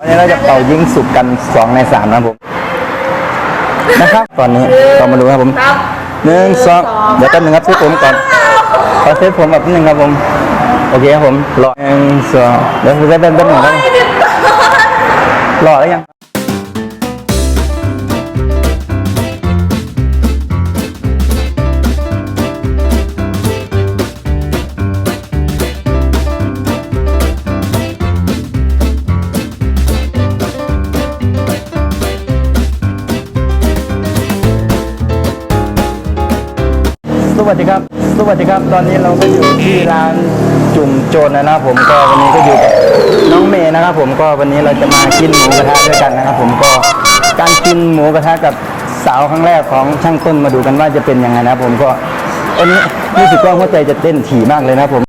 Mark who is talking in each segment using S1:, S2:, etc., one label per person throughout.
S1: วันนี้เราจะเป่ายิงสุกกันสองในสามนะครับผม นะครับ ตอนนี้เรามาดูครับผม
S2: ครับ
S1: หนึ่งสองเดี๋ยวแป๊บนึงครับเซตผมก่อนขอเซตผมแบบนึงครับผม โอเคครับผมรอหนึ่งสองเดี๋ยวแป๊บนึงแป๊บนึงครับรอแล้วยัง วัสดีครับ สวัสดีครับ ตอนนี้เราก็อยู่ที่ร้านจุ่มโจรนะครับผมก็วันนี้ก็อยู่กับน้องเมย์นะครับผมก็วันนี้เราจะมากินหมูกระทะด้วยกันนะครับผมก็การกินหมูกระทะกับสาวครั้งแรกของช่างต้นมาดูกันว่าจะเป็นยังไงนะครับผมก็วันนี้รู้สึกว่าหัวใจจะเต้นถี่มากเลยนะครับผม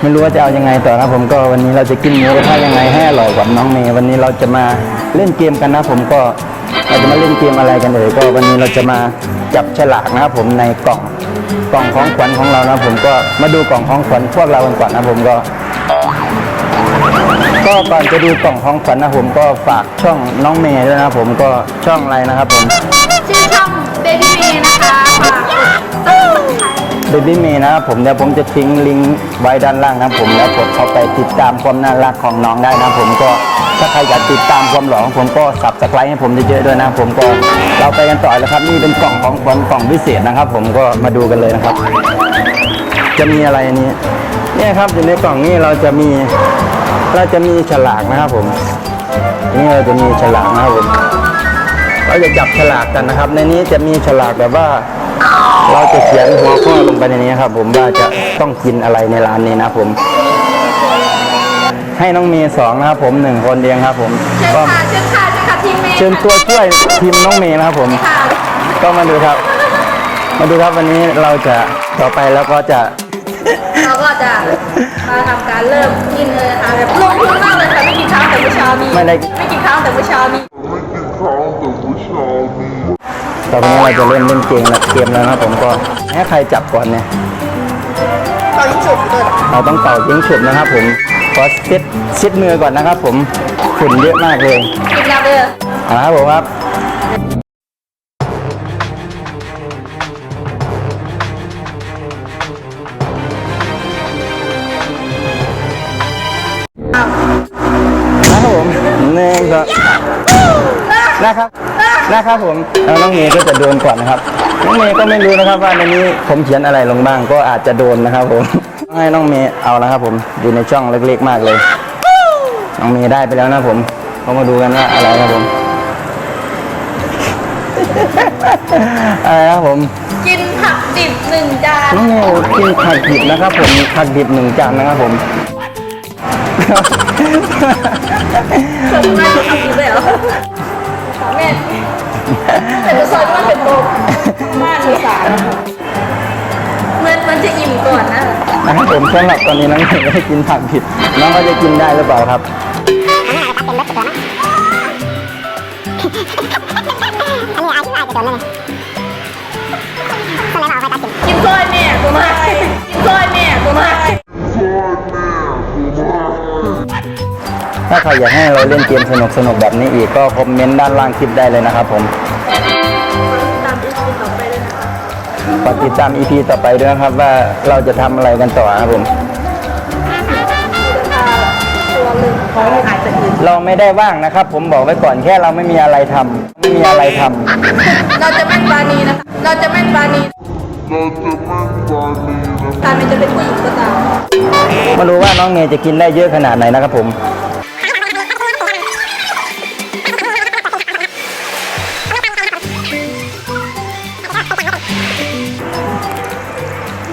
S1: ไม่รู้ว่าจะเอายังไงต่อนะครับผมก็วันนี้เราจะกินหมูกระทะยังไงให้อร่อยกว่าน้องเมย์วันนี้เราจะมาเล่นเกมกันนะผมก็ เราจะมาเล่นเกมอะไรกันเอ่ยก็วันนี้เราจะมาจับฉลากนะครับผมในกล่องกล่องของขวัญของเรานะผมก็มาดูกล่องของขวัญพวกเรากันก่อนนะผมก็ก็ก่อนจะดูกล่องของขวัญนะผมก็ฝากช่องน้องเมย์ด้วยนะผมก็ช่องอะไรนะครับผม
S2: ชื่อช่อง Baby May นะคะฝากกดติดตา
S1: ม บบี้เมย์นะครับผมเดี๋ยวผมจะทิ้งลิงก์ไว้ด้านล่างนะครับผมแล้วกดเข้าไปติดตามความน่ารักของน้องได้นะครับผมก็ถ้าใครอยากติดตามความหล่อของผมก็สับสไครต์ให้ผมเยอะๆด้วยนะครับผมก็เราไปกันต่อเลยครับนี่เป็นกล่องของขวัญกล่องพิเศษนะครับ ผมก็มาดูกันเลยนะครับ จะมีอะไรอันนี้เนี่ยครับอยู่ในกล่องนี้เราจะมีเราจะมีฉลากนะครับผม นี่เราจะมีฉลากนะครับผมเราจะจับฉลากกันนะครับ ในนี้จะมีฉลากแบบว่า เราจะเขียนหัวข้อลงไปในนี้ครับ ผมว่าจะต้องกินอะไรในร้านนี้นะครับผม ให้น้องเมย์สองนะครับผมหนึ่งคนเดียงครับ ผม
S2: เชิญ
S1: ก็
S2: ค่ะเชิญค่ะเชิญค่ะทีมเมย์
S1: เชิญตัวช่วยทีมน้องเมย์นะครับผม
S2: ค่ะ
S1: ก็มาดูครับ มาดูครับวันนี้เราจะต่อไปแล้วก็จะ
S2: เราก็จะมาทำการเริ่มกินเลยนะคะแบบลงทุนมากเลยค่ะไม่กินข้าวแต่เมื่อเช้ามี
S1: ไม่ได้
S2: ไม่กินข้าวแต่เมื่อเช้ามี
S1: ต่อไปนี้เราจะเล่นเล่นเกมแล้วเกมแล้วนะครับผมก็ให้ใครจับก่อนเนี่ย
S2: ตอนที่สุดเกิด
S1: เราต้องเป่ายิงฉุบนะครับ ผมขอเซ็ตเซ็ตมือก่อนนะครับ ผมฝุ่นเยอะมากเลย
S2: กินแล้วเด้อ
S1: อ่าครับผมครับ
S2: อ้าว
S1: นะครับผมหนึ่งสองนะครับ นะครับผมแล้วน้องเมย์ก็จะโดนก่อนนะครับน้องเมย์ก็ไม่รู้นะครับว่าในนี้ผมเขียนอะไรลงบ้างก็อาจจะโดนนะครับผมต้องให้น้องเมย์เอาแล้วครับผมอยู่ในช่องเล็กๆมากเลยน้องเมย์ได้ไปแล้วนะผมก็มาดูกันว่าอะไรครับผมอะไรครับผม
S2: กินผักดิบหนึ่งจาน
S1: น้องเมย์กินผักดิบนะครับผมผักดิบหนึ่งจานนะครับผม
S2: เธอไม่ได้ทำกินเลยเหรอขอแม่ แต่จะซอยมันเป็นโตมากเลยสารมันมันจะอิ่มก่อนนะ
S1: นะครับผมสำหรับตอนนี้น้องเมย์ไม่ได้กินผักดิบน้องก็จะกินได้หรือเปล่าครับ
S2: กินซอยแม่กูมากินซอยแม่กูมา
S1: ถ้าใครอยากให้เราเล่นเกมสนุกสนุกๆแบบนี้อีกก็คอมเมนต์ด้านล่างคลิปได้เลยนะครับผม ฝากติดตาม EP ต่อไปด้วยนะครับ ว่าเราจะทำอะไรกันต่อครับผม
S2: ตัวหนึ่งของอาจจะอื่น
S1: เราไม่ได้ว่างนะครับ ผมบอกไว้ก่อนแค่เราไม่มีอะไรทำไม่มีอะไรทำ
S2: เราจะแม่นปานีนะคะเราจะแม่นปานีตามมันจะเป็นผู้หญิงก็ตาม
S1: มาดูว่าน้องเมย์จะกินได้เยอะขนาดไหนนะครับผม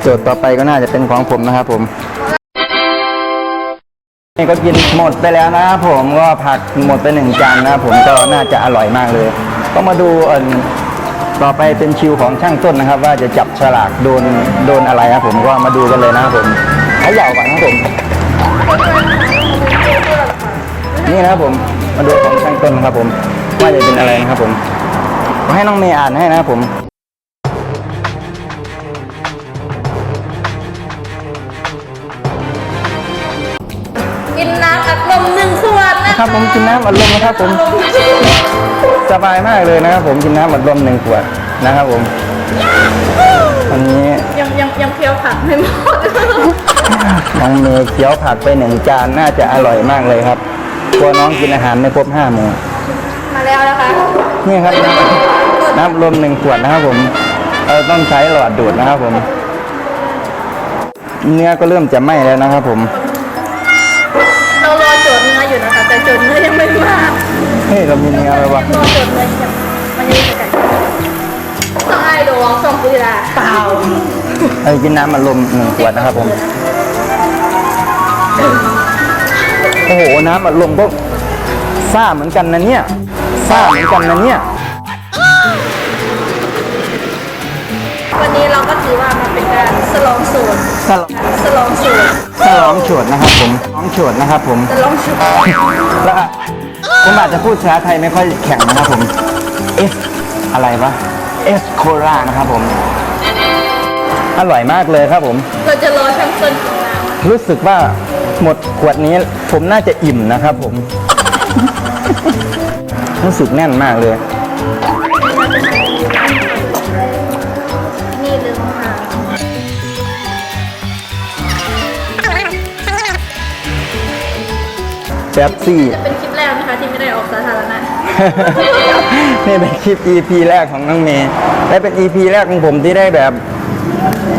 S1: โจทย์ต่อไปก็น่าจะเป็นของผมนะครับผมนี่ก็กินหมดไปแล้วนะครับผมก็ผักหมดไปหนึ่งจานนะครับผมก็น่าจะอร่อยมากเลย ก็มาดูอันต่อไปเป็นชิวของช่างต้นนะครับ ว่าจะจับฉลากโดนโดนอะไรครับผมก็มาดูกันเลยนะครับผมเขย่าก่อนนะผมนี่นะครับผมมาดูของช่างต้นนะครับผมว่าจะเป็นอะไรนะครับผมให้น้องเมย์อ่านให้นะครับผม ครับผมกินน้ำอัดลมนะครับผมสบายมากเลยนะครับผมกินน้ำอัดลมหนึ่งขวดนะครับผมวันนี้
S2: ยังยังยังเคี้ยวผักไม่หมด
S1: น้องเมย์เคี้ยวผักไปหนึ่งจานน่าจะอร่อยมากเลยครับกลัวน้องกินอาหารไม่ครบห้าหมู่
S2: มาแล้วนะคะ
S1: นี่ครับน้ำน้ำอัดลมหนึ่งขวดนะครับผมเราต้องใช้หลอดดูดนะครับผม เนื้อก็เริ่มจะไหม้แล้วนะครับผม
S2: แต่โจทย์เนื้อยังไม่มา
S1: เฮ้ยเรามีเนื้อแล้ววะ
S2: รอโจทย์เนื้อยังมันยังไม่ไก่ต้องไอ้ดวงส่งกุลาเปล่า
S1: เออกินน้ำอัดลมหนึ่งขวดนะครับผม โอ้โห น้ำอัดลมก็ซ่าเหมือนกันนะเนี่ยซ่าเหมือนกันนะเนี่ย
S2: วันนี้เราก็ถือว่ามันเป็นการสลองสูตร
S1: สลอง
S2: สลองสูตร
S1: สลองโฉดนะครับผมสลองโฉดนะครับผม
S2: สลองสูตร
S1: แล้วอะผมอาจจะพูดภาษาไทยไม่ค่อยแข็งนะครับผม S อะไรวะ S โครานะครับผม อร่อยมากเลยครับผม
S2: เราจะรอช่างต้นของน้ำ
S1: รู้สึกว่าหมดขวดนี้ผมน่าจะอิ่มนะครับผม รู้สึกแน่นมากเลย แป๊บซี่
S2: จะเป็นคลิปแรกนะคะที่ไม่ได้ออกสาธารณะ
S1: นี่เป็นคลิป EP แรกของน้องเมย์และเป็น EP แรกของผมที่ได้แบบ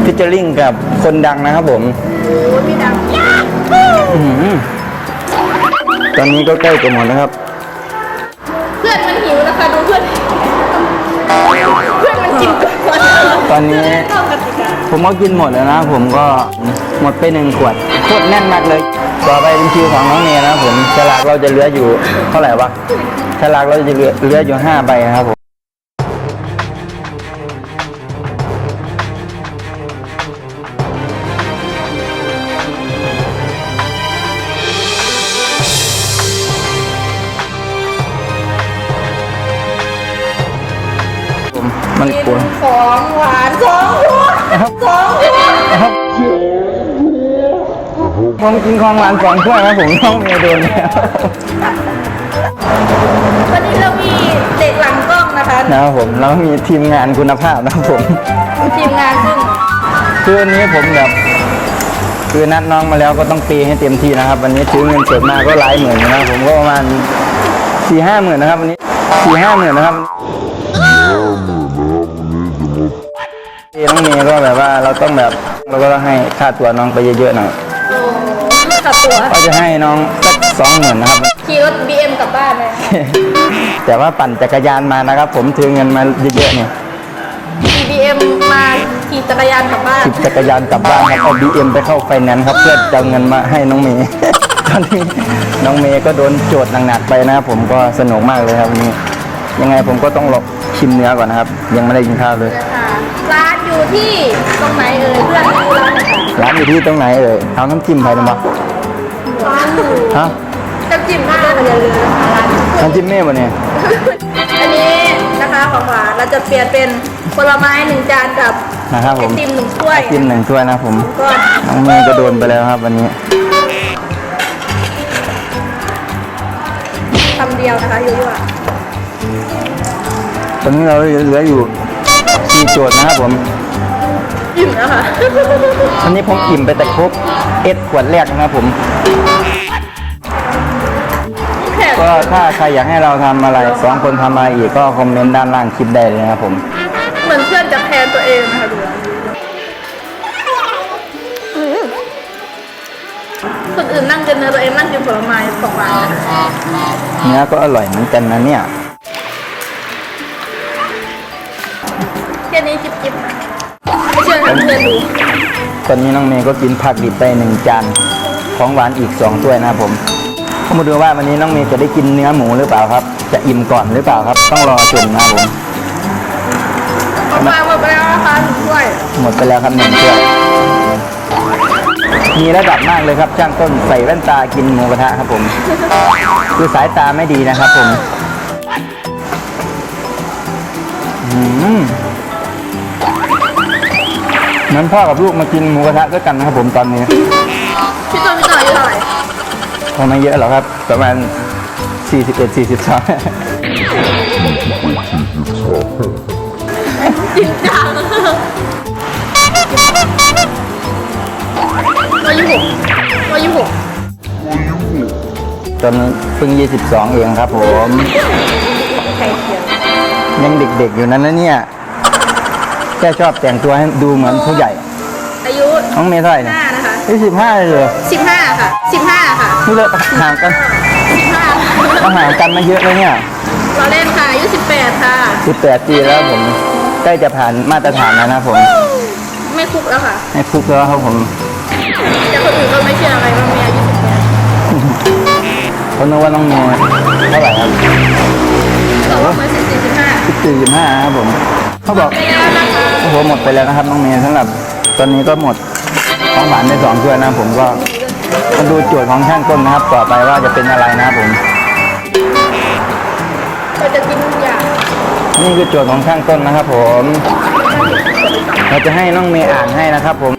S1: พิจาริงกับคนดังนะครับผม
S2: โอ้ยพี่ดัง
S1: อื้อหือตอนนี้ก็ใกล้จะหมดนะครับ
S2: เพื่อนมันหิวนะคะดูเพื่อน เพื่อนมันกินก่อน
S1: ตอนนี้
S2: เข้ากติกา
S1: ผมก็กินหมดแล้วนะ ผมก็หมดไปหนึ่งขวดโคตรแน่นมากเลย ต่อไปเป็นคิวของน้องเนยนะครับผมฉลากเราจะเหลืออยู่เท่าไหร่วะฉลากเราจะเหลือเหลืออยู่ห้าใบนะครับผม ผมกินของหวานสองถ้วยครับผมน้องเมย์โดนแล้ว
S2: วันนี้เรามีเด็กหลังกล้องนะคะ
S1: นะครับผมแล้วมีทีมงานคุณภาพนะครับผม
S2: ทีมงานซึ่ง
S1: คือวันนี้ผมแบบคือนัดน้องมาแล้วก็ต้องตีให้เต็มที่นะครับ วันนี้ถือเงินสดมาก็หลายหมื่นนะครับผมก็ประมาณสี่ห้าหมื่นนะครับวันนี้สี่ห้าหมื่นนะครับเอ้น้องเมย์ก็แบบว่าเราต้องแบบเราก็ต้องให้ค่าตัวน้องไปเยอะๆหน่อย
S2: โอ้ขับตัว
S1: ก็จะให้น้องสักสองหมื่นนะครับ
S2: ขี่รถ BM กลับบ้านเลย
S1: แต่ว่าปั่นจักรยานมานะครับ ผมถือเงินมาเยอะๆเนี่ย
S2: ขี่ BM มาขี่จักรยานกลับบ้าน
S1: ขี่จักรยานกลับบ้านครับเอาบีเอ็มไปเข้าไฟแนนซ์ครับ เพื่อจะเอาเงินมาให้น้องเมย์ ตอนนี้น้องเมย์ก็โดนโจทย์หนักๆไปนะครับผมก็สนุกมากเลยครับวันนี้ยังไงผมก็ต้องรอชิมเนื้อก่อนนะครับ ยังไม่ได้กินข้าวเลย
S2: นะคะร้านอยู่ที่ตรงไหนเอ่ยเพื่อนรู้ร้านไหนคะ
S1: ร้านอยู่ที่ตรงไหนเอ่ยเอาน้ำจิ้มไปหรือเปล่า
S2: ร้านอยู่
S1: ฮะ
S2: จะจิ้มได้เลยเลยนะคะร้าน
S1: น้ำจิ้มเม่วะเนี่ย
S2: อันนี้นะคะของหวานเราจะเปลี่ยนเป็นผลไม้หนึ่งจานกับ
S1: นะครับ
S2: ไอ
S1: ผม
S2: ติมหนึ่งถ้วย
S1: ไอติมหนึ่งถ้วยนะครับผม
S2: ก้อน
S1: น้องเมย์ก็โดนไปแล้วครับวันนี้
S2: คำเดียวนะคะอยู่ว่า
S1: ตอนนี้เราเหลืออยู่สี่โจทย์นะครับผม
S2: อิ่มแล้วค่ะ
S1: อันนี้ผมอิ่มไปแต่ครบเอ็ดขวดแรกนะครับผม
S2: แค่
S1: ก็ถ้าใครอยากให้เราทำอะไรสองคนทำอะไรอีกก็คอมเมนต์ด้านล่างคลิปได้เลยนะครับผม
S2: เหมือนเพื่อนจะแทนตัวเองนะคะดูคนอื่นนั่งกินเนื้อตัวเองนั่งกินผลไม้ของหวานนะคะ
S1: เนื้อก็อร่อยเหมือนกันนะเนี่ย
S2: แค่นี้จิบจิบไม่เชื่อทำเพื่อนดู
S1: ตอนนี้น้องเมย์ก็กินผักดิบไปหนึ่งจานของหวานอีกสองถ้วยนะครับผม ก็มาดูว่าวันนี้น้องเมย์จะได้กินเนื้อหมูหรือเปล่าครับ จะอิ่มก่อนหรือเปล่าครับ ต้องรอชมนะครับผม
S2: ของหวานหมดไปแล้วนะคะหนึ่งถ้วย
S1: หมดไปแล้วครับหนึ่งถ้วยมีระดับมากเลยครับช่างต้นใส่แว่นตากินหมูกระทะครับผม คือสายตาไม่ดีนะครับผมอืมเหมือนพ่อกับลูกมากินหมูกระทะด้วยกันนะครับผมตอนนี้
S2: พี่ตัวพี่ต่ออายุเท่าไหร่
S1: พอไม่เยอะหรอกครับ ประมาณ 41 42
S2: จริงจังอายุหกอายุหก
S1: ตอนนี้เพิ่ง 22 เองครับผม
S2: ใครเขียน
S1: ยังเด็กๆอยู่นั้นนะเนี่ยแค่ชอบแต่งตัวให้ดูเหมือนผู้ใหญ่
S2: อายุ
S1: น้องเมย์เท่าไหร่เนี่ย
S2: ห้านะคะ
S1: นี่สิบห้าเลยเหรอ
S2: สิบห้าค่ะสิบห้าค่ะ
S1: นี่เราห่างกัน
S2: สิบห้า
S1: เราห่างกันมาเยอะเลยเนี่ย
S2: เราเล่นค่ะอายุสิบแปดค่ะ
S1: 18ปีแล้วผมใกล้จะผ่านมาตรฐานแล้วนะครับผม
S2: ไม่คุกแล้วค่ะ
S1: ให้คุกแล้วครับผม
S2: แต่คนอื่นก็ไม่เชื่ออะไรว่าเมียอายุสิบแปด
S1: เขานึกว่าน้องเมย์เท่าไหร่ครับ
S2: บอกว่าไม่สิบสี่สิบห้า
S1: 14 15ครับผมเขาบอก
S2: ไปแล้วนะคะ
S1: โอ้โหหมดไปแล้วนะครับน้องเมย์สำหรับตอนนี้ก็หมดของหวานไปสองถ้วยนะครับผมก็ มาดูโจทย์ของช่างต้นนะครับ ต่อไปว่าจะเป็นอะไรนะครับผม
S2: เราจะกินทุกอย่าง
S1: นี่คือโจทย์ของช่างต้นนะครับ ผม เราจะให้น้องเมย์อ่านให้นะครับ ผม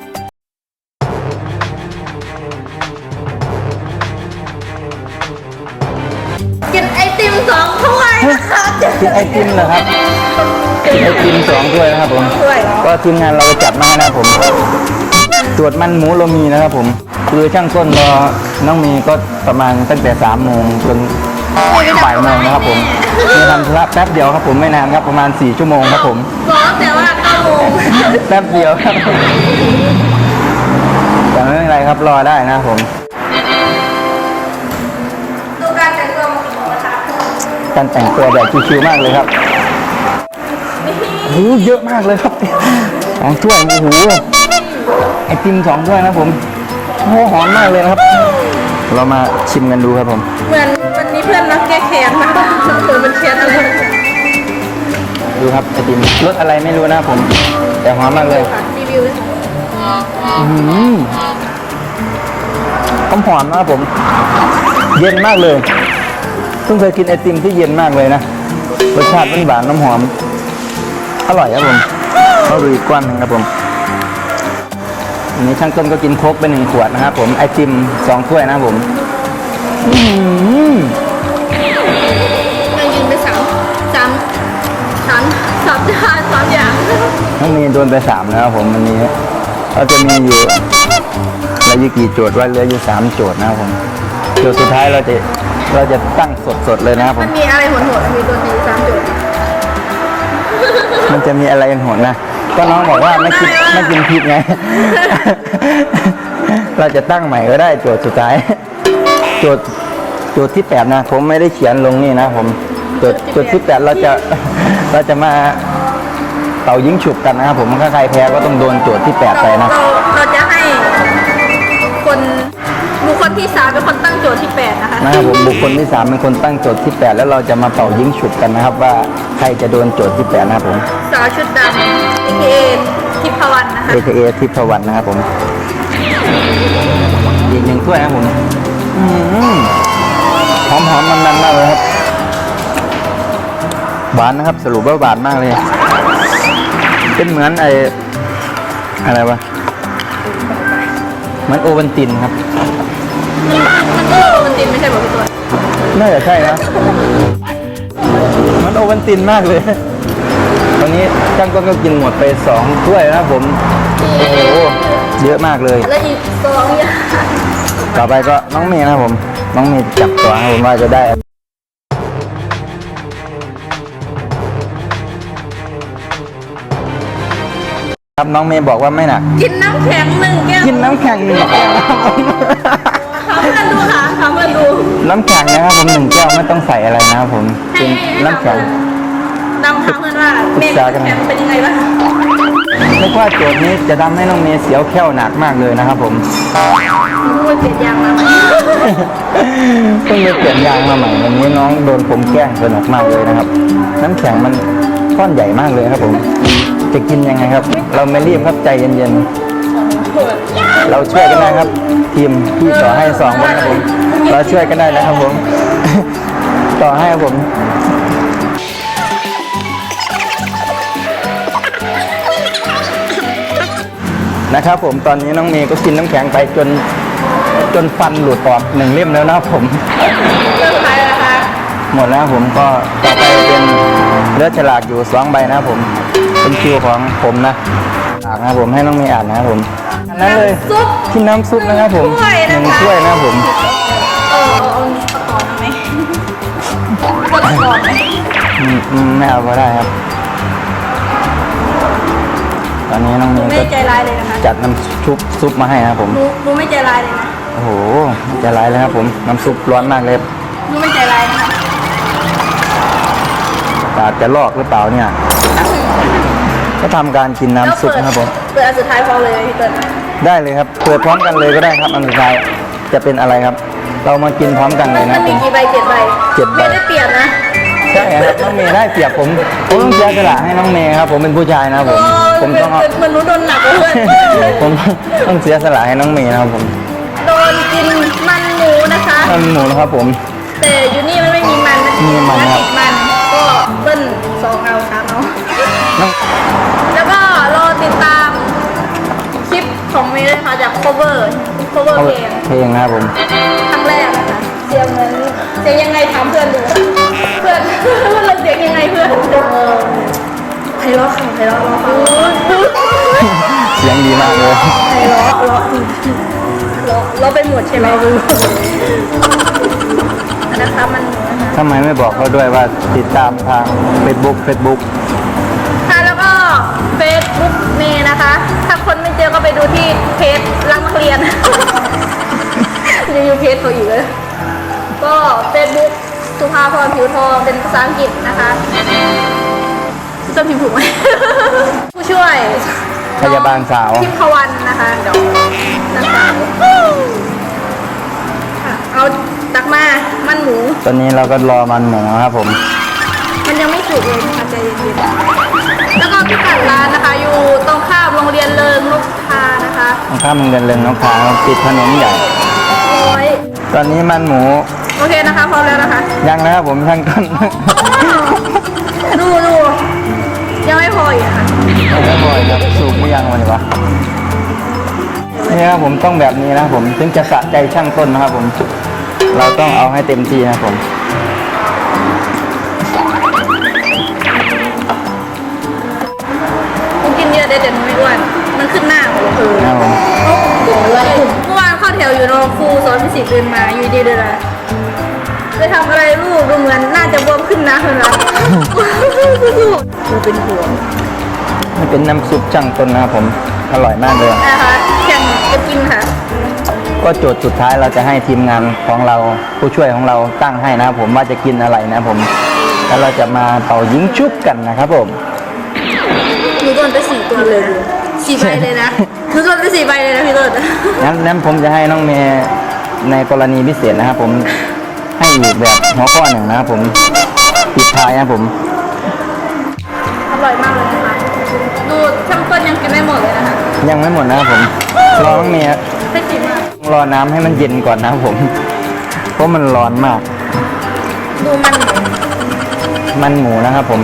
S2: กินไอติมสองถ้วยนะคะ
S1: กินไอติมเหรอครับกินไอติมสองถ้วยนะครับผม
S2: ถ้วยเหรอ
S1: ก็ทีมงานเราไปจัดมาให้นะครับผม ตรวจมันหมูเรามีนะครับผม คือช่างต้นรอน้องเมย์ก็ประมาณตั้งแต่สามโมงจนบ่ายโมงนะครับผมมีทำธุระแป๊บเดียวครับผมไม่นานครับประมาณสี่ชั่วโมงครับผม
S2: บอกแต่ว่าเก้าโมง
S1: แป๊บเดียวครับแต่ไม่เป็นไรครับรอได้นะครับผม
S2: ดูการแต่งตัวของหมอนะคะ
S1: การแต่งตัวแบบชิวๆมากเลยครับโอ้โหเยอะมากเลยครับสองถ้วยโอ้โหไอติมสองถ้วยนะครับผม โอ้โหหอมมากเลยนะครับ เรามาชิมกันดูครับผม
S2: เหมือนวันนี้เพื่อนนักแก้แค้นนะคะเหมือนเป็นแค้นอะไร
S1: ดูครับไอติมรสอะไรไม่รู้นะครับผม แต่หอมมากเลย
S2: ค่ะรีวิวเลยค่ะ
S1: อื้อหือหอมหอมนะครับผม เย็นมากเลยเพิ่งเคยกินไอติมที่เย็นมากเลยนะรสชาติหวานๆน้ำหอม อร่อยครับผมเขาดูอีกก้อนหนึงครับผม อันนี้ช่างต้นก็กินโค้กไปหนึ่งขวดนะครับผมไอติมสองถ้วยนะครับผมอื้อหือ
S2: ยังกินไปสามสามสามสามจานสามอย่าง
S1: น้องมีโดนไปสามแล้วครับผมวันนี้เราจะมีอยู่เราอยู่กี่โจทย์ว่าเหลืออยู่สามโจทย์นะครับผมโจทย์สุดท้ายเราจะเราจะตั้งสดๆเลยนะครับผ
S2: มัน
S1: ม
S2: มีอะไรโหดๆมีตัวนี้สามจุด
S1: มันจะมีอะไรโหดนะ ก็น้องบอกว่าไม่กินไม่กินพริกไง เราจะตั้งใหม่ก็ได้โจทย์สุดท้าย โจทย์โจทย์ที่แปดนะ ผมไม่ได้เขียนลงนี่นะผมโจทย์โจทย์ที่แปดเราจะเราจะมาเป่ายิงฉุบกันนะครับผมถ้าใครแพ้ก็ต้องโดนโจทย์ที่แปดไปนะ
S2: เราเราจะให้คนบุคคลที่สามเป็นคนตั้งโจทย์ที่แปดนะคะ
S1: นะครับผมบุคคลที่สามเป็นคนตั้งโจทย์ที่แปดแล้วเราจะมาเป่ายิงฉุบกันนะครับ ว่าใครจะโดนโจทย์ที่แปดนะครับผม
S2: สาวชุดดำ AKA ทิพวรรณนะคะ
S1: AKA ทิพวรรณนะครับผมอีกหนึ่งถ้วยนะครับผมอืมหอมหอมมันมันๆมากเลยครับ หวานนะครับ สรุปว่าหวานมากเลย เป็นเหมือนไออะไรวะเหมือนโอวัลตินครับ
S2: มันก็โรมันตินไม่ใช่บอกพี่ตัว
S1: น่าจะใช่นะ มันโอวัลตินมากเลย วันนี้จ้างต้นก็กินหมดไปสองถ้วยนะครับผม โอ้โห เยอะมากเลย
S2: แล้วอีกสองอย่าง
S1: ต่อไปก็น้องเมย์นะครับผม น้องเมย์จับตัวให้ผมว่าจะได้ครับน้องเมย์บอกว่าไม่หนัก
S2: กินน้ำแข็งหนึ่งแก้ว
S1: กินน้ำแข็งหนึ่งแก้วนะครับผม
S2: ถามเพื่อนดูค่ะถามเพื่อนดู
S1: น้ำแข็งนะครับผมหนึ่งแก้วไม่ต้องใส่อะไรนะครับผม
S2: ให้
S1: เป็น
S2: ให้
S1: น้ำแข็ง
S2: นำถามเพื่อนว่าเมนูน้ำแข็งเป็นยังไงบ้าง
S1: นึกว่าโจทย์นี้จะทำให้น้องเมย์เสียวแข้วหนักมากเลยนะครับผม
S2: พูดเปลี่ยนยางมาไหม
S1: เพิ่งไปเปลี่ยนยางมาใหม่วันนี้น้องโดนผมแกล้งสนุกมากเลยนะครับ น้ำแข็งมันก้อนใหญ่มากเลยครับผม จะกินยังไงครับ เราไม่รีบครับใจเย็นๆ เราช่วยกันได้ครับ ทีมพี่ต่อให้สองคนครับผม เราช่วยกันได้นะครับผม ต่อให้ครับผม นะครับผมตอนนี้น้องเมย์ก็กินน้ำแข็งไปจนจนฟันหลุดออกหนึ่งเล่มแล้วนะครับผม
S2: เรื่องสุดท้ายแล้วนะคะ
S1: หมดแล้วผมก็ต่อไปเป็นเลือดฉลากอยู่สองใบนะครับผมเป็นคิวของผมนะฉลากนะครับผมให้น้องเมย์อ่านนะครับผมอันนั้นเลย
S2: ซุป
S1: ที่น้ำซุปนะครับผม
S2: ถ้วย
S1: ห
S2: นะคะ
S1: นึ่งถ้วยนะครับผม
S2: เออเอาเอาต่อไหมกดก่อนไหม
S1: อืมอืมไม่เอาก็ได้ครับต อนนี้น้องเมย์
S2: ไม่
S1: ก็
S2: ใจร้ายเลยนะคะ
S1: จัดน้ำซุปซุปมาให้นะครับผม
S2: หนูหนูไม่ใจร้ายเลยนะ
S1: โอ้โหจะร้ายเลยครับผม น้ำซุปร้อนมากเลย
S2: หนูไม่ใจร้ายนะคะ
S1: อาจจะลอกหรือเปล่าเนี่ย ก็ทำการกินน้ำซุปนะครับผม
S2: เปิดอันสุดท้ายพอเลยพี่เติ้ล
S1: ได้เลยครับ เปิดพร้อมกันเลยก็ได้ครับอันสุดท้ายจะเป็นอะไรครับ เรามากินพร้อมกันเล
S2: มัน
S1: ย
S2: มั
S1: นะ
S2: น
S1: ผ
S2: มี
S1: ม
S2: กี่ใบเจ็ดใบ
S1: เจ็ดใบ
S2: ไม่ได้เปรียบนะ
S1: ใช่ครับน้องเมย์ได้เปรียบผมผมต้องเสียสละให้น้องเมย์ครับ ผมเป็นผู้ชายนะครับผมผมต้องเอา
S2: เหมือนหนูโดนหนักกว่าเพื่อน
S1: ผมต้องเสียสละให้น้องเมย์นะครับผม
S2: โดนกินมันหมูนะคะ
S1: นั่นหมูนะครับผม
S2: แต่อยู่นี่มันไม่มีมันนะ
S1: มีมันครับ
S2: ติดมันก็เบิ้ลสองเอาสามเอา
S1: น้อง
S2: แล้วก็รอติดตามคลิปของเมย์ด้วยค่ะจาก cover cover
S1: เอา
S2: เพลง
S1: เพลงนะครับผม
S2: ครั้งแรกนะคะเสียงเหมือนเสียงยังไงถามเพื่อนดู เพื่อนเราเสียงยังไงเพื่อนเออไพเราะค่ะไพเราะร้องฟัง
S1: เสียงดีมากเลย
S2: ไพเราะร้องร้องร้องไปหมดใช่ไหมอันนะคะมันนะคะ
S1: ทำไมไม่บอกเขาด้วยว่าติดตามทาง Facebook Facebook
S2: ค่ะแล้วก็เฟซบุ๊กเมย์นะคะ ถ้าคนไม่เจอก็ไปดูที่เพจรังนักเรียนยังอยู่เพจเขาอยู่เลยก็เฟซบุ๊ก สุภาพรผิวทองเป็นภาษาอังกฤษนะคะจะพิมพ์ถูกไหมผู้ช่วย
S1: พยาบาลสาว
S2: ทิพวรรณนะคะเดี๋ยวนักสาวค่ะเอาตักมามันหมู
S1: ตอนนี้เราก็รอมันหมูครับผม
S2: มันยังไม่สุกเลยนะคะใจเย็นๆแล้วก็พิกัดร้านนะคะ อยู่ตรงข้ามโรงเรียนเลิงลูกทานะคะ
S1: ตรงข้ามโรงเรียนเรืองน้องค้างติดถนนใหญ่
S2: ร้อย
S1: ตอนนี้มันหมู
S2: โอเคนะคะพร้อมแล้วนะคะ
S1: ยังนะครับผมช่างต้น
S2: ดูดูยังไม่พออีกค่ะ
S1: ไม่บ่อยครับสูบหรือยังวันนี้วะนี่ครับผมต้องแบบนี้นะครับผมถึงจะสะใจช่างต้นนะครับผม เราต้องเอาให้เต็มที่นะครับผม
S2: คุณกินเยอะเด็ดเด็ดไม่อ้วนมันขึ้นหน้าหมดเลย
S1: นะครับผม
S2: เมื่อวานเข้า แถวอยู่นครูสอนฟิสิกส์เดินมาอยู่ดีเลยนะไปทำอะไรลูกดูเหมือนน่าจะบวมขึ้นนะเพื่อนรักดูเป็นห่วง
S1: มันเป็นน้ำซุปช่างต้นนะครับผม อร่อยมากเลย
S2: นะคะแข่งจะกินค่ะ
S1: ก็โจทย์สุดท้ายเราจะให้ทีมงานของเราผู้ช่วยของเราตั้งให้นะครับผมว่าจะกินอะไรนะครับผมแล้วเราจะมาเป่ายิงชุบกันนะครับผม
S2: หนูโดนไปสี่ตัวเลย สี่ใบเลยนะหนูโดนไปสี่ใบเลยนะพี่โรด
S1: งั้นนั้นผมจะให้น้องเมย์ในกรณีพิเศษนะครับผมให้อยู่แบบหัวข้อหนึ่งนะครับผมปิดท้ายนะครับผม
S2: อร่อยมากเลยนะคะดูช่างต้นยังกินไม่หมดเลยนะคะ
S1: ยังไม่หมดนะครับผมรอน้องเมย์
S2: ไม่กินมาก
S1: รอน้ำให้มันเย็นก่อนนะครับผม เพราะมันร้อนมาก
S2: ดูมันหมู
S1: มันหมูนะครับผม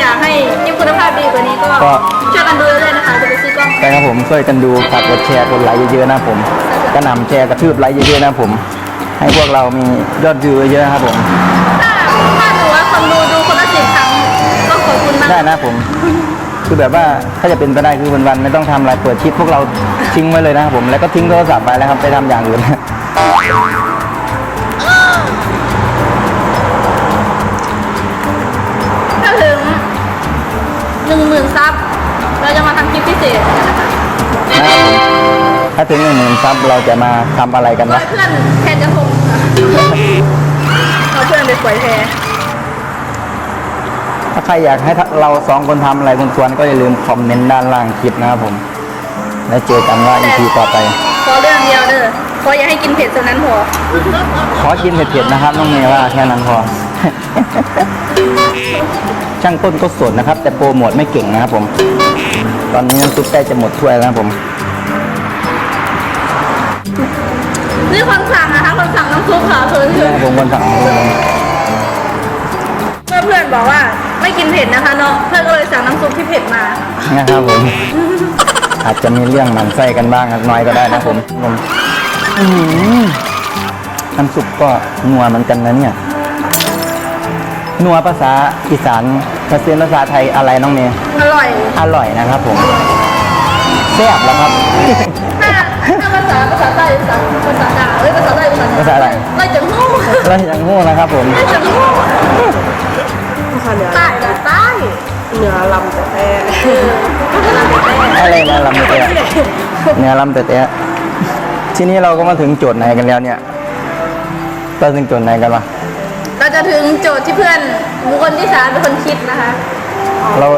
S2: อยากให้คลิปคุณภาพดีกว่านี้ก็
S1: ก็
S2: ช่วยกันดูเลยนะคะจะไปซื้อกล้อง
S1: ไปครับผมช่วยกันดูฝากกดแชร์กดไลค์เยอะๆนะครับผมกระหน่ำแชร์กระทืบไลค์เยอะๆนะครับผม ให้พวกเรามียอดวิวเยอะๆนะครับผม
S2: ถ้าถ้าดูว่าคนดูดูคนละสิบครั้งก็ขอบคุณมาก
S1: ได้นะครับผม คือแบบว่าถ้าจะเป็นไปได้คือวันๆไม่ต้องทำอะไรเปิดคลิปพวกเราทิ้งไว้เลยนะครับผมแล้วก็ทิ้งโทรศัพท์ไปแล้วครับไปทำอย่างอื่น
S2: นึ่งหมื่นซับเราจะมาทำคลิปพิเศษกันนะคะ
S1: นะครับผมถ้าถึงหนึ่งหมื่นซับเราจะมาทำอะไรกัน
S2: ร้อ
S1: นะ
S2: ยเพื่อนแทนจะคงค่ะเราเพื่อนไปปล่อยแพ
S1: ถ้าใครอยากให้เราสองคนทำอะไรคุณชวนก็อย่าลืมคอมเมนต์ด้านล่างคลิปนะครับผม แล้วเจอกันว่า EP ต่อไป
S2: ขอเรื่องเดียวเด้อขออย่าให้กินเผ็ดเท่านั้นพอ
S1: ขอกินเผ็ดๆนะครับน้องเมย์ว่าแค่นั้นพอ ช่างต้นก็สดนะครับ แต่โปรโมทไม่เก่งนะครับผม ตอนนี้น้ำซุปใกล้จะหมดถ้วยแล้วนะครับผม
S2: นี่คนสั่งนะคะคนสั่งน้ำซุปค่ะคือ
S1: นี่นะครับผมคนสั่งของผม
S2: เมื่อเพื่อนบอกว่าไม่กินเผ็ดนะคะเนาะเพื่อนก็เลยสั่งน้ำซุปที่เผ็ดมา
S1: นะครับผม อาจจะมีเรื่องหมันไส้กันบ้างน้อยก็ได้นะผมผมอื้อหือน้ำซุปก็นัวเหมือนกันนะเนี่ย นัวภาษาอีสานภาษาภาษาไทยอะไรน้องเมย์
S2: อร่อย
S1: อร่อยนะครับผมแซ่บแล้วครับ
S2: ถ้าถ้าภาษาภาษาใต้ภาษาภาษาด่าเอ้ยภาษาใต้ภาษา
S1: ภาษาอะไร
S2: ไล่จังหู้
S1: เราอย่างงูนะครับผม
S2: ไล่จังหู้
S3: ภาษาเหนือ
S2: ใต้นะใต้
S3: เหนือลำแต่แท้
S2: เออภาษาใต้
S1: อะไรนะลำเตะเนื้อลำเตะทีนี้เราก็มาถึงโจทย์ไหนกันแล้วเนี่ยเราถึงโจทย์ไหนกันวะ
S2: เราจะ ถึงโจทย์ที่เพื่อนบุคคลที่สามเป็นคนคิดนะคะ
S1: เรา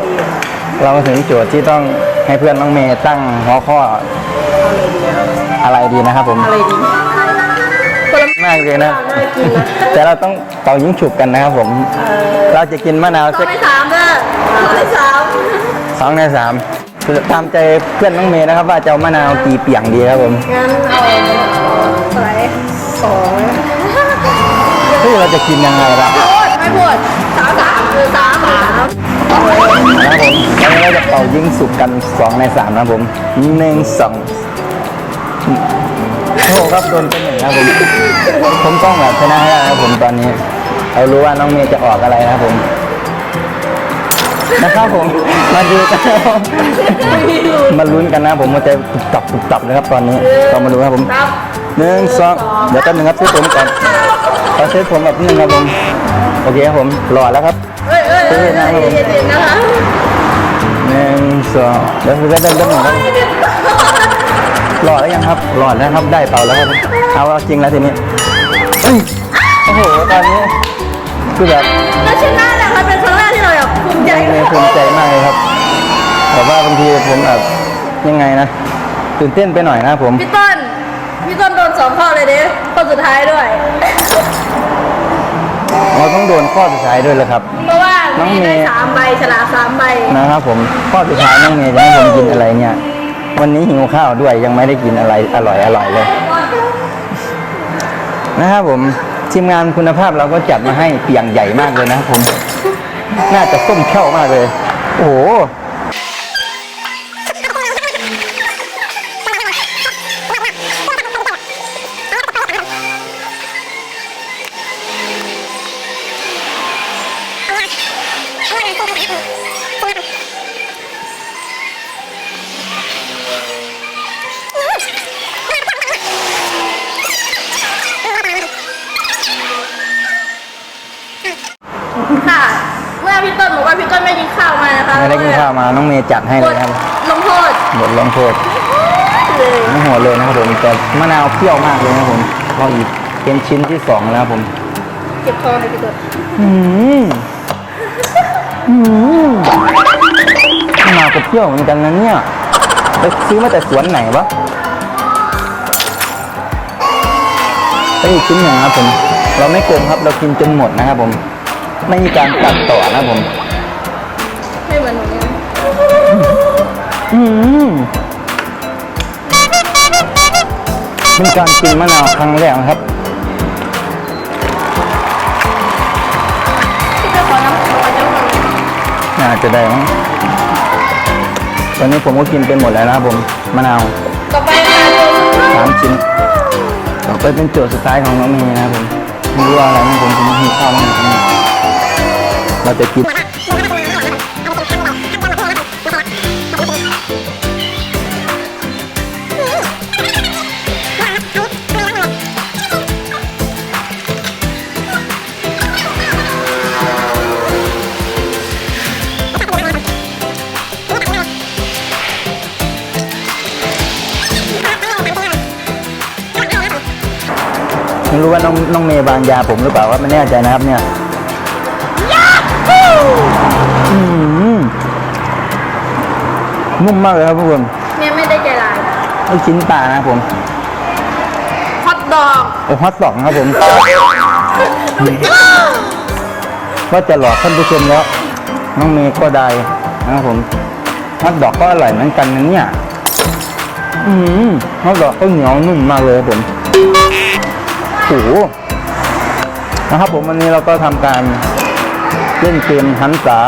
S1: เรามาถึงโจทย์ที่ต้องให้เพื่อนน้องเมย์ตั้งหัวข้ออะไรดีนะครับผม
S3: อะไรดี
S1: มากเลยนะ
S3: น่ากินนะ
S1: แต่เราต้องเป่ายิงฉุบกันนะครับผม เราจะกินมะนาว
S2: ข้อ
S1: สัก
S2: ที่สามเด้อข้อที่สาม
S1: สองในสามคือตามใจเพื่อนน้องเมย์นะครับว่าจะเอามะนาวกี่เปียงดีครับผม
S3: งั้นเอา
S2: สวย
S3: สอง
S1: เฮ้ยเราจะกินยังไงล่ะ
S2: พูดไม่พูดสามสามคือสามสาม
S1: นะครับผมตอนนี้เราจะเป่ายิงสุกกันสองในสามนะครับผมหนึ่งสองโอ้โหครับโดนเป็นหนึ่งครับผมผมต้องแบบชนะให้ได้นะครับผมตอนนี้เรารู้ว่าน้องเมย์จะออกอะไรนะครับผมนะครับผมมาดูกันนะครับผมมาลุ้นกันนะครับผมมันจะตุบตับตุบตับเลยครับตอนนี้เรามาดูครับผม
S2: ครับ
S1: หนึ่งสองเดี๋ยวแป๊บนึงครับเซตผมก่อน ขอเซตผมแบบนึงครับผม โอเคครับผม หล่อแล้วครับ
S2: เอ้ยเอ้ยเอ้ยเอ้ยเอ้ยเอ้ย
S1: หนึ่งสองเดี๋ยวเดี๋ยวเดี๋ยวเดี๋ยวหนึ่งครับหล่อแล้วยังครับ หล่อแล้วครับ ได้เป่าแล้วครับ เอาจริงแล้วทีนี้เอ้ยโอ้โห ตอนนี้คือแบบ
S2: แล้วชนะนะคะเป็นครั้งแรกที่เราแบบภูมิใจ
S1: ยังภูมิใจมากเลยครับ แต่ว่าบางทีผมแบบยังไงนะตื่นเต้นไปหน่อยนะผม
S2: พี่ต้นพี่ต้นโดน สองข้อเลยเด้ข้อสุดท้ายด้วย
S1: เราต้องโดนข้อสุดท้ายด้วยเลยครับ
S2: เพราะว่า
S1: น้อง
S2: มี
S1: เมย์
S2: ได้สามใบฉลากสามใบ
S1: นะครับผมข้อสุดท้ายน้องเมย์จะให้ผมกินอะไรเนี่ย วันนี้หิวข้าวด้วยยังไม่ได้กินอะไรอร่อยอร่อยเลย นะครับผมทีมงานคุณภาพเราก็จัดมาให้เปียงใหญ่มากเลยนะครับผม น่าจะส้มเข่ามากเลย โอ้โห จัดให้
S2: ก
S1: เล
S2: ด
S1: ยครับ
S2: ลงโทษ
S1: บทลงโทษ
S2: เลย
S1: ไม่หัวเลยนะครับผมแต่มะนาวเปรี้ยวมากเลยนะครับผมเราอีกเป็นชิ้นที่สองแล้วครับผม
S2: เก็บคอให้พี่ต้น
S1: อืมอืมมะนาวก็เปรี้ยวเหมือนกันนะเนี่ยไปซื้อมาแต่สวนไหนวะเป็นอีกชิ้นหนึ่งนะครับผมเราไม่โกงครับเรากินจนหมดนะครับผม ไม่มีการตัดต่อนะครับผม
S2: ไม่ อื
S1: มเป็นการกินมะนาวครั้งแรกนะครับ
S2: พี่ต้นขอน้ำขอน้ำ
S1: น่าจะได้มั้งตอนนี้ผมก็กินไปหมดแล้วนะครับผม มะนาว
S2: ต่อไปค่ะโจทย์สุดท้าย
S1: สามชิ้น ต่อไปเป็นโจทย์สุดท้ายของน้องเมย์นะครับผมไม่รู้ว่าอะไรนะผมผมหิวข้าวมากเลยเราจะกิน รู้ว่าน้องน้องเมย์บางยาผมหรือเปล่าว่าไม่แน่ใจนะครับเนี่ยอืมนุ่มมากเลยครับทุกคน
S2: เนี่ยไม่ได้ใจร้าย
S1: ลูกชิ้นปลานะครับผม
S2: ฮอตดอก
S1: โอ้ฮอตดอกนะครับผมว่าจะหลอกท่านผู้ชมแล้ว น้องเมย์ก็ได้นะครับผมฮอตดอกก็อร่อยเหมือนกันนะเนี่ย อืมฮอตดอกก็เหนียวนุ่มมากเลยครับผม โอ้โหนะครับผมวันนี้เราก็ทำการเล่นเกมหันษา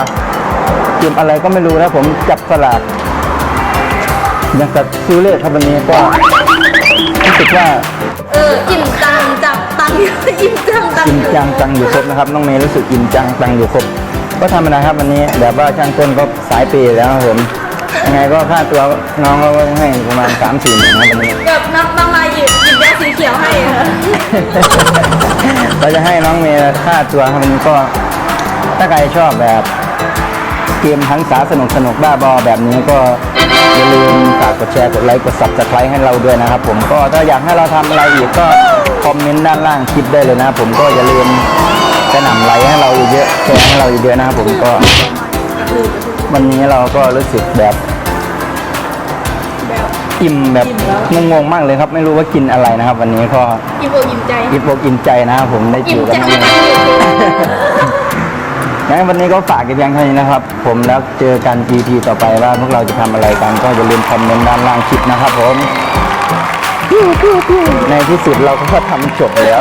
S1: เกมอะไรก็ไม่รู้นะผมจับสลากอย่างกับซื้อเลขครับวันนี้ก็รู้สึกว่า
S2: เอออิ่มจังจับตังค์อิ่มจังตัง
S1: อิน
S2: ค์
S1: จังตังอยู่ครบนะครับน้องเมย์รู้สึกอินจังตังอยู่ครบก็ธรรมดาครับวันนี้แบบว่าช่างต้นก็สายเปย์แล้วครับผมยังไงก็ค่าตัวน้องก็ให้ประมาณสามสี่หมื่นครับวันนี้
S2: แบบน้ำน้ำลาย หยิบหยิบแดงสีเขียวให้อ
S1: เราจะให้น้องเมย์ค่าตัวครับวันก็ถ้าใครชอบแบบเกมทั้งสาสนุกสนุกบ้าบอแบบนี้ก็อย่าลืมฝากกดแชร์กดไลค์กด subscribe ให้เราด้วยนะครับผมก็ถ้าอยากให้เราทำอะไรอีกก็คอมเมนต์ด้านล่างคลิปได้เลยนะผมก็อย่าลืมกระหน่ำไลค์ให้เราเยอะแชร์ให้เราเยอะนะครับผมก็ วันนี้เราก็รู้สึก
S3: แบบ
S1: อิ่มแบบงงๆมากเลยครับ ไม่รู้ว่ากินอะไรนะครับ วันนี้ก็
S2: อิ่มอกอิ่มใจ
S1: อิ่มอกอิ่มใจนะครับผมได้
S2: อิ่
S1: เจ
S2: ม
S1: อกับ
S2: จัง
S1: น้องเมย์งั้นวันนี้ก็ฝากกันเพียงเท่านี้นะครับ ผมแล้วเจอกัน EP ต่อไปว่าพวกเราจะทำอะไรกัน ก็อย่าลืมคอมเมนต์ด้านล่างคลิปนะครับผมในที่สุดเราก็ทำจบแล้ว